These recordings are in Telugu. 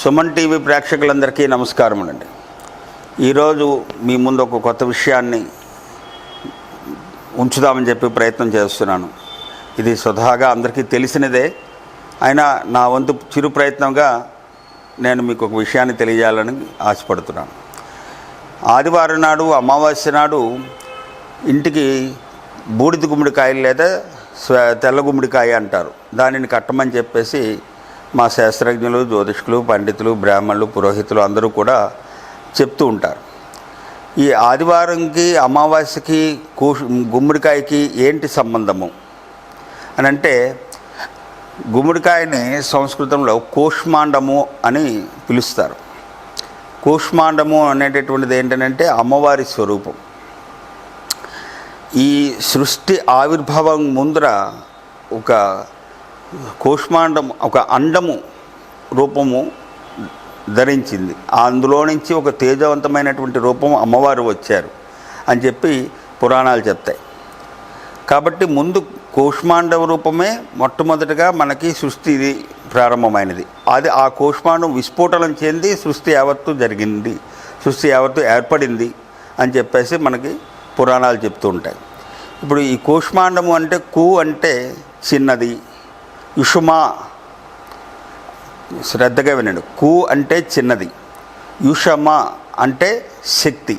సుమన్ టీవీ ప్రేక్షకులందరికీ నమస్కారం అండి ఈరోజు మీ ముందు ఒక కొత్త విషయాన్ని ఉంచుదామని చెప్పి ప్రయత్నం చేస్తున్నాను. ఇది స్వతహాగా అందరికీ తెలిసినదే. అయినా నా వంతు చిరు ప్రయత్నంగా నేను మీకు ఒక విషయాన్ని తెలియజేయాలని ఆశపడుతున్నాను. ఆదివారం నాడు అమావాస్య నాడు ఇంటికి బూడిద గుమ్మడికాయలు లేదా స్వ తెల్ల గుమ్మడికాయ అంటారు. దానిని కట్టమని చెప్పేసి మా శాస్త్రజ్ఞులు జ్యోతిష్కులు పండితులు బ్రాహ్మణులు పురోహితులు అందరూ కూడా చెప్తూ ఉంటారు. ఈ ఆదివారంకి అమావాస్యకి కూ గుమ్మడికాయకి ఏంటి సంబంధము? అని అంటే గుమ్మడికాయని సంస్కృతంలో కూష్మాండము అని పిలుస్తారు. కూష్మాండము అనేటటువంటిది ఏంటంటే అమ్మవారి స్వరూపం. ఈ సృష్టి ఆవిర్భావం ముందర ఒక కోష్మాండం ఒక అండము రూపము ధరించింది. అందులో నుంచి ఒక తేజవంతమైనటువంటి రూపం అమ్మవారు వచ్చారు అని చెప్పి పురాణాలు చెప్తాయి. కాబట్టి ముందు కోష్మాండవ రూపమే మొట్టమొదటిగా మనకి సృష్టి ప్రారంభమైనది. అది ఆ కోష్మాండం విస్ఫోటనం చెంది సృష్టి యావత్తు జరిగింది సృష్టి యావత్తు ఏర్పడింది అని చెప్పేసి మనకి పురాణాలు చెప్తూ ఉంటాయి. ఇప్పుడు ఈ కోష్మాండము అంటే కు అంటే చిన్నది యుషుమా శ్రద్ధగా వినండి. కు అంటే చిన్నది. యుషమ అంటే శక్తి.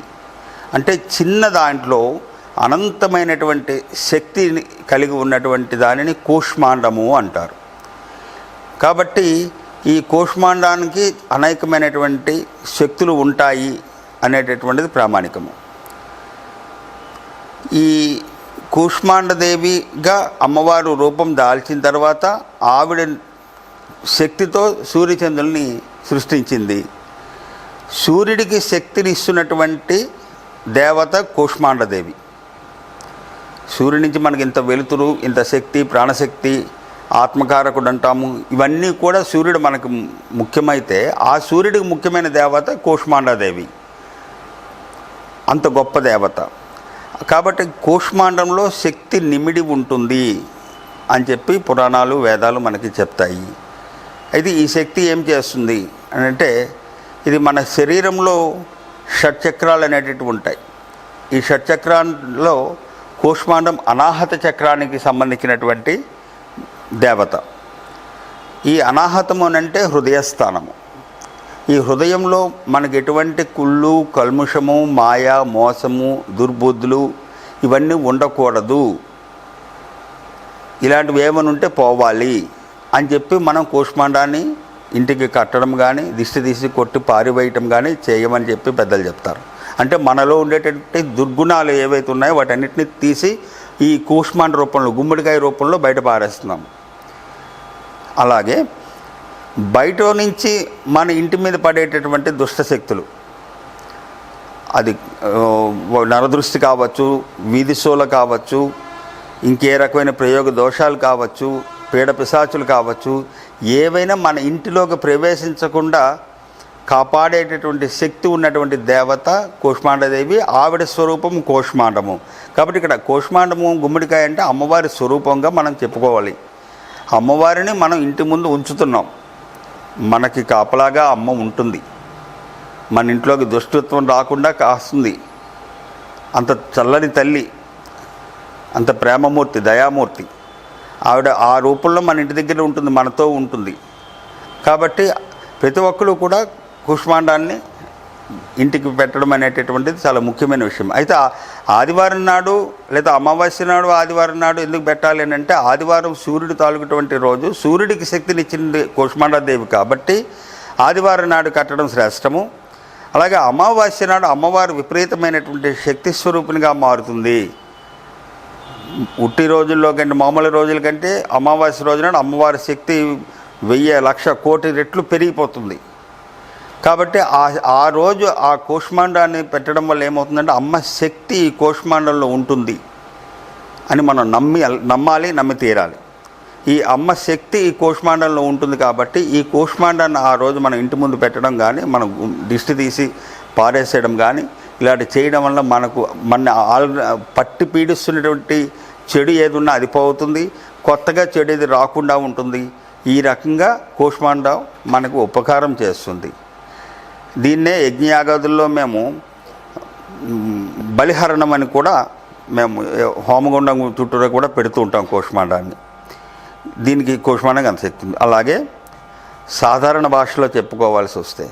అంటే చిన్న దాంట్లో అనంతమైనటువంటి శక్తిని కలిగి ఉన్నటువంటి దానిని కూష్మాండము అంటారు. కాబట్టి ఈ కూష్మాండానికి అనేకమైనటువంటి శక్తులు ఉంటాయి అనేటటువంటిది ప్రామాణికము. ఈ కూష్మాండదేవిగా అమ్మవారు రూపం దాల్చిన తర్వాత ఆవిడ శక్తితో సూర్యచంద్రుల్ని సృష్టించింది. సూర్యుడికి శక్తిని ఇస్తున్నటువంటి దేవత కూష్మాండదేవి. సూర్యుడి నుంచి మనకి ఇంత వెలుతురు ఇంత శక్తి ప్రాణశక్తి ఆత్మకారకుడు అంటాము ఇవన్నీ కూడా సూర్యుడు మనకు ముఖ్యమైతే ఆ సూర్యుడికి ముఖ్యమైన దేవత కూష్మాండదేవి. అంత గొప్ప దేవత. కాబట్టి కూష్మాండంలో శక్తి నిమిడి ఉంటుంది అని చెప్పి పురాణాలు వేదాలు మనకి చెప్తాయి. అయితే ఈ శక్తి ఏం చేస్తుంది అని అంటే ఇది మన శరీరంలో షట్చక్రాలు అనేటటువంటి ఉంటాయి. ఈ షట్చక్రాల్లో కూష్మాండం అనాహత చక్రానికి సంబంధించినటువంటి దేవత. ఈ అనాహతము అనంటే హృదయస్థానము. ఈ హృదయంలో మనకి ఎటువంటి కుళ్ళు కల్ముషము మాయ మోసము దుర్బుద్ధులు ఇవన్నీ ఉండకూడదు. ఇలాంటివి ఏమైనా ఉంటే పోవాలి అని చెప్పి మనం కూష్మాండాన్ని ఇంటికి కట్టడం కానీ దిష్టి తీసి కొట్టి పారివేయటం కానీ చేయమని చెప్పి పెద్దలు చెప్తారు. అంటే మనలో ఉండేటటువంటి దుర్గుణాలు ఏవైతే ఉన్నాయో వాటన్నిటిని తీసి ఈ కూష్మాండ రూపంలో గుమ్మడికాయ రూపంలో బయట పారేస్తున్నాం. అలాగే బయట నుంచి మన ఇంటి మీద పడేటటువంటి దుష్టశక్తులు అది నరదృష్టి కావచ్చు వీధి కావచ్చు ఇంకే రకమైన ప్రయోగ దోషాలు కావచ్చు పీడ పిశాచులు కావచ్చు ఏవైనా మన ఇంటిలోకి ప్రవేశించకుండా కాపాడేటటువంటి శక్తి ఉన్నటువంటి దేవత కోష్మాండదేవి ఆవిడ స్వరూపం కోష్మాండము. కాబట్టి ఇక్కడ కోష్మాండము గుమ్మడికాయ అంటే అమ్మవారి స్వరూపంగా మనం చెప్పుకోవాలి. అమ్మవారిని మనం ఇంటి ముందు ఉంచుతున్నాం. మనకి కాపలాగా అమ్మ ఉంటుంది. మన ఇంట్లోకి దుష్టత్వం రాకుండా కాస్తుంది. అంత చల్లని తల్లి అంత ప్రేమమూర్తి దయామూర్తి. ఆవిడ ఆ రూపంలో మన ఇంటి దగ్గర ఉంటుంది మనతో ఉంటుంది. కాబట్టి ప్రతి ఒక్కరు కూడా కుష్మాండాన్ని ఇంటికి పెట్టడం అనేటటువంటిది చాలా ముఖ్యమైన విషయం. అయితే ఆదివారం నాడు లేదా అమావాస్య నాడు ఆదివారం నాడు ఎందుకు పెట్టాలి అని అంటే ఆదివారం సూర్యుడు తాలుగుటువంటి రోజు సూర్యుడికి శక్తినిచ్చింది కుష్మాండాదేవి కాబట్టి ఆదివారం నాడు కట్టడం శ్రేష్టము. అలాగే అమావాస్య నాడు అమ్మవారు విపరీతమైనటువంటి శక్తి స్వరూపునిగా మారుతుంది. ఉట్టి రోజుల్లో కంటే మామూలు రోజుల కంటే అమావాస్య రోజున అమ్మవారి శక్తి వెయ్యి లక్ష కోటి రెట్లు పెరిగిపోతుంది. కాబట్టి ఆ ఆ రోజు ఆ కోష్మాండాన్ని పెట్టడం వల్ల ఏమవుతుందంటే అమ్మ శక్తి ఈ కోష్మాండంలో ఉంటుంది అని మనం నమ్మి నమ్మాలి నమ్మి తీరాలి. ఈ అమ్మ శక్తి ఈ కోష్మాండంలో ఉంటుంది కాబట్టి ఈ కోష్మాండాన్ని ఆ రోజు మనం ఇంటి ముందు పెట్టడం కానీ మనం దిష్టి తీసి పారేసేయడం కానీ ఇలాంటి చేయడం వల్ల మనకు మన ఆల్ పట్టి పీడిస్తున్నటువంటి చెడు ఏది ఉన్నా అది పోతుంది కొత్తగా చెడు ఏది రాకుండా ఉంటుంది. ఈ రకంగా కోష్మాండం మనకు ఉపకారం చేస్తుంది. దీన్నే యజ్ఞయాగాదుల్లో మేము బలిహరణం అని కూడా మేము హోమగుండం చుట్టూరా కూడా పెడుతూ ఉంటాం కోష్మాండాన్ని. దీనికి కోష్మాండం అంత శక్తి ఉంది. అలాగే సాధారణ భాషలో చెప్పుకోవాల్సి వస్తే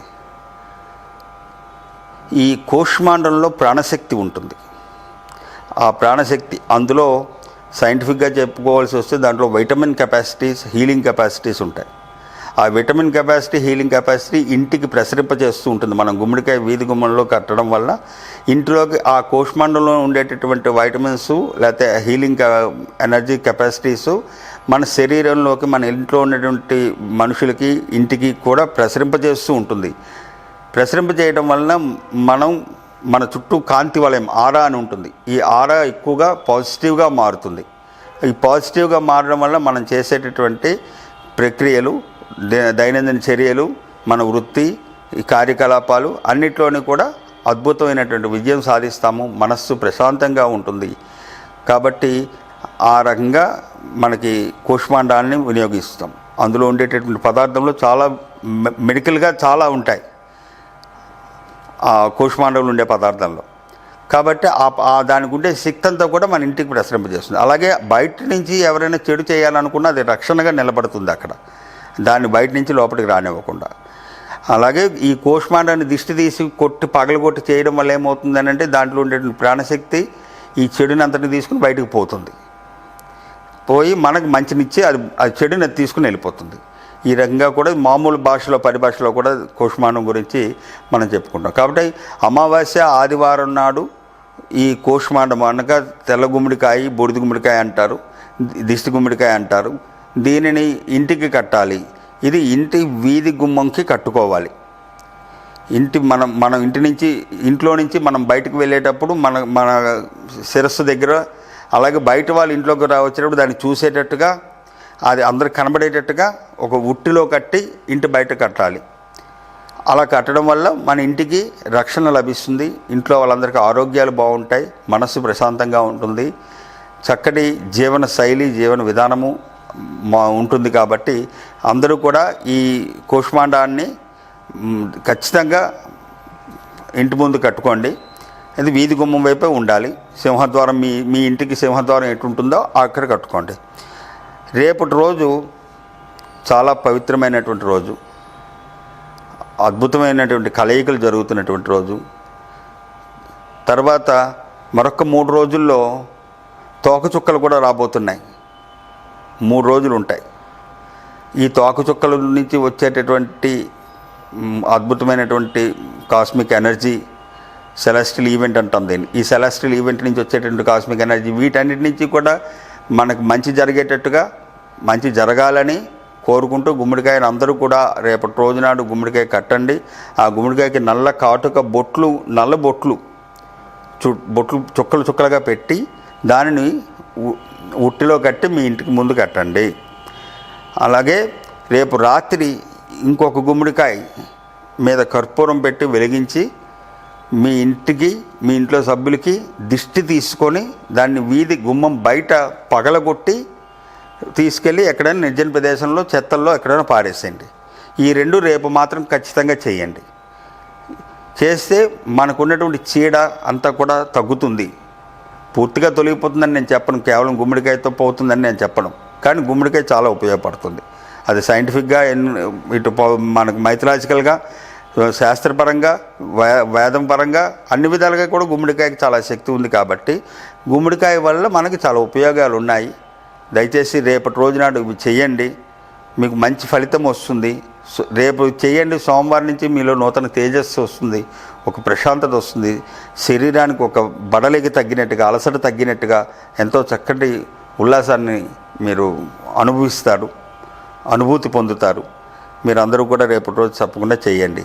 ఈ కోష్మాండంలో ప్రాణశక్తి ఉంటుంది. ఆ ప్రాణశక్తి అందులో సైంటిఫిక్గా చెప్పుకోవాల్సి వస్తే దాంట్లో వైటమిన్ కెపాసిటీస్ హీలింగ్ కెపాసిటీస్ ఉంటాయి. ఆ విటమిన్ కెపాసిటీ హీలింగ్ కెపాసిటీ ఇంటికి ప్రసరింపజేస్తూ ఉంటుంది. మనం గుమ్మడికాయ వీధి గుమ్మంలో కట్టడం వల్ల ఇంట్లోకి ఆ కోష్మండంలో ఉండేటటువంటి వైటమిన్స్ లేకపోతే హీలింగ్ ఎనర్జీ కెపాసిటీస్ మన శరీరంలోకి మన ఇంట్లో ఉన్నటువంటి మనుషులకి ఇంటికి కూడా ప్రసరింపజేస్తూ ఉంటుంది. ప్రసరింపజేయడం వలన మనం మన చుట్టూ కాంతి వలయం ఆరా అని ఉంటుంది. ఈ ఆరా ఎక్కువగా పాజిటివ్గా మారుతుంది. ఈ పాజిటివ్గా మారడం వల్ల మనం చేసేటటువంటి ప్రక్రియలు దైనందిన చర్యలు మన వృత్తి ఈ కార్యకలాపాలు అన్నిట్లోని కూడా అద్భుతమైనటువంటి విజయం సాధిస్తాము. మనస్సు ప్రశాంతంగా ఉంటుంది. కాబట్టి ఆ రకంగా మనకి కోష్మాండాన్ని వినియోగిస్తాం. అందులో ఉండేటటువంటి పదార్థంలో చాలా మె- మెడికల్గా చాలా ఉంటాయి. ఆ కూష్మాండంలో ఉండే పదార్థంలో. కాబట్టి ఆ ఆ దానికి ఉండే శక్తి అంతా కూడా మన ఇంటికి ప్రసరింపజేస్తుంది. అలాగే బయట నుంచి ఎవరైనా చెడు చేయాలనుకున్నా అది రక్షణగా నిలబడుతుంది అక్కడ. దాన్ని బయట నుంచి లోపలికి రానివ్వకుండా. అలాగే ఈ కోష్మాండాన్ని దిష్టి తీసి కొట్టి పగలగొట్టి చేయడం వల్ల ఏమవుతుందని అంటే దాంట్లో ఉండే ప్రాణశక్తి ఈ చెడుని అంతటిని తీసుకుని బయటకు పోతుంది. పోయి మనకు మంచినిచ్చి అది ఆ చెడుని అది తీసుకుని వెళ్ళిపోతుంది. ఈ రకంగా కూడా మామూలు భాషలో పరిభాషలో కూడా కోష్మాండం గురించి మనం చెప్పుకుంటాం. కాబట్టి అమావాస్య ఆదివారం నాడు ఈ కోష్మాండం అనగా తెల్ల గుమ్మడికాయ బూడిద గుమ్మడికాయ అంటారు దిష్టి గుమ్మడికాయ అంటారు. దీనిని ఇంటికి కట్టాలి. ఇది ఇంటి వీధి గుమ్మంకి కట్టుకోవాలి. ఇంటి మనం మనం ఇంటి నుంచి ఇంట్లో నుంచి మనం బయటకు వెళ్ళేటప్పుడు మన మన శిరస్సు దగ్గర అలాగే బయట వాళ్ళు ఇంట్లోకి రా వచ్చేటప్పుడు దాన్ని చూసేటట్టుగా అది అందరికి కనబడేటట్టుగా ఒక ఉట్టిలో కట్టి ఇంటి బయట కట్టాలి. అలా కట్టడం వల్ల మన ఇంటికి రక్షణ లభిస్తుంది. ఇంట్లో వాళ్ళందరికీ ఆరోగ్యాలు బాగుంటాయి. మనస్సు ప్రశాంతంగా ఉంటుంది. చక్కటి జీవన శైలి జీవన విధానము మా ఉంటుంది కాబట్టి అందరూ కూడా ఈ కోష్మాండాన్ని ఖచ్చితంగా ఇంటి ముందు కట్టుకోండి. ఇది వీధి గుమ్మం వైపే ఉండాలి. సింహద్వారం మీ మీ ఇంటికి సింహద్వారం ఎటుంటుందో అక్కడ కట్టుకోండి. రేపటి రోజు చాలా పవిత్రమైనటువంటి రోజు. అద్భుతమైనటువంటి కలయికలు జరుగుతున్నటువంటి రోజు. తర్వాత మరొక మూడు రోజుల్లో తోకచుక్కలు కూడా రాబోతున్నాయి. మూడు రోజులు ఉంటాయి. ఈ తోకచుక్కల నుంచి వచ్చేటటువంటి అద్భుతమైనటువంటి కాస్మిక్ ఎనర్జీ సెలెస్టియల్ ఈవెంట్ అంటాం దీన్ని. ఈ సెలెస్టియల్ ఈవెంట్ నుంచి వచ్చేటటువంటి కాస్మిక్ ఎనర్జీ వీటన్నిటి నుంచి కూడా మనకు మంచి జరిగేటట్టుగా మంచి జరగాలని కోరుకుంటూ గుమ్మడికాయను అందరూ కూడా రేపటి రోజునాడు గుమ్మడికాయ కట్టండి. ఆ గుమ్మడికాయకి నల్ల కాటుక బొట్లు నల్ల బొట్లు చు బొట్లు చుక్కలు చుక్కలుగా పెట్టి దానిని ఉట్టిలో కట్టి మీ ఇంటికి ముందు కట్టండి. అలాగే రేపు రాత్రి ఇంకొక గుమ్మడికాయ మీద కర్పూరం పెట్టి వెలిగించి మీ ఇంటికి మీ ఇంట్లో సభ్యులకి దిష్టి తీసుకొని దాన్ని వీధి గుమ్మం బయట పగలగొట్టి తీసుకెళ్ళి ఎక్కడైనా నిర్జన ప్రదేశంలో చెత్తల్లో ఎక్కడైనా పారేసేయండి. ఈ రెండు రేపు మాత్రం ఖచ్చితంగా చేయండి. చేస్తే మనకున్నటువంటి చీడ అంతా కూడా తగ్గుతుంది. పూర్తిగా తొలగిపోతుందని నేను చెప్పను కేవలం గుమ్మడికాయతో పోతుందని నేను చెప్పను. కానీ గుమ్మడికాయ చాలా ఉపయోగపడుతుంది. అది సైంటిఫిక్గా ఇటు మనకు మైథలాజికల్గా శాస్త్రపరంగా వే వేదం పరంగా అన్ని విధాలుగా కూడా గుమ్మడికాయకి చాలా శక్తి ఉంది కాబట్టి గుమ్మడికాయ వల్ల మనకి చాలా ఉపయోగాలు ఉన్నాయి దయచేసి రేపటి రోజునాడు ఇవి చేయండి మీకు మంచి ఫలితం వస్తుంది. సో రేపు చేయండి. సోమవారం నుంచి మీలో నూతన తేజస్సు వస్తుంది. ఒక ప్రశాంతత వస్తుంది. శరీరానికి ఒక బడలికి తగ్గినట్టుగా అలసట తగ్గినట్టుగా ఎంతో చక్కటి ఉల్లాసాన్ని మీరు అనుభవిస్తారు. అనుభూతి పొందుతారు. మీరు అందరూ కూడా రేపటి రోజు తప్పకుండా చేయండి.